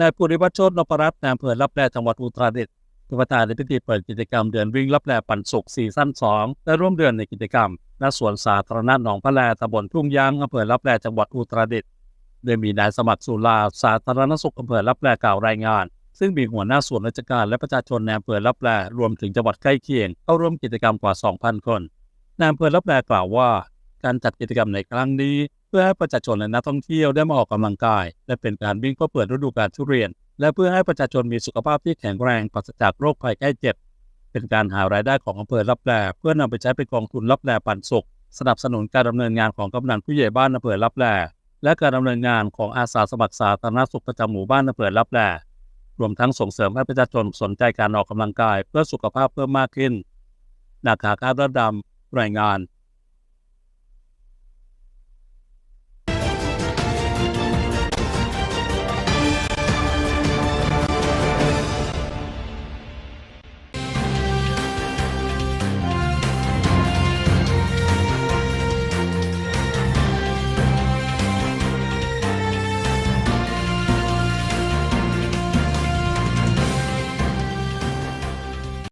นายภูริวัฒน์โชตนพรัตน์นายอำเภอรับแลจังหวัดอุตรดิตถ์เป็นประธานในพิธีเปิดกิจกรรมเดือนวิ่งรับแลปันสุขซีซั่น2และร่วมเดือนในกิจกรรมณสวนสาธารณะหนองพระแลตำบลทุ่งยางอำเภอรับแลจังหวัดอุตรดิตถ์โดยมีนายสมัครสุลาสาธารณสุขอำเภอรับแลกล่าวรายงาน ซึ่งมีหัวหน้าส่วนราชการและประชาชนในอำเภอรับแลรวมถึงจังหวัดใกล้เคียงเข้าร่วมกิจกรรมกว่า 2,000 คนนายอำเภอรับแลกล่าวว่า การจัดกิจกรรมในครั้งนี้ เพื่อให้ประชาชนและนักท่องเที่ยวได้มาออกกำลังกาย และเป็นการวิ่งเพื่อเปิดฤดูกาลทุเรียน และเพื่อให้ประชาชนมีสุขภาพที่แข็งแรงปราศจากโรคภัยไข้เจ็บ เป็นการหารายได้ของอำเภอรับแลเพื่อนำไปใช้เป็นกองทุนรับแลปันสุข สนับสนุนการดำเนินงานของกำนันผู้ใหญ่บ้านอำเภอรับแลและการดำเนินงานของอาสาสมัครสาธารณสุขประจำหมู่บ้านอำเภอรับแลรวมทั้งส่งเสริมให้ประชาชนสนใจการออกกำลังกาย เพื่อสุขภาพเพิ่มมากขึ้นนาคาคาดระดำรายงาน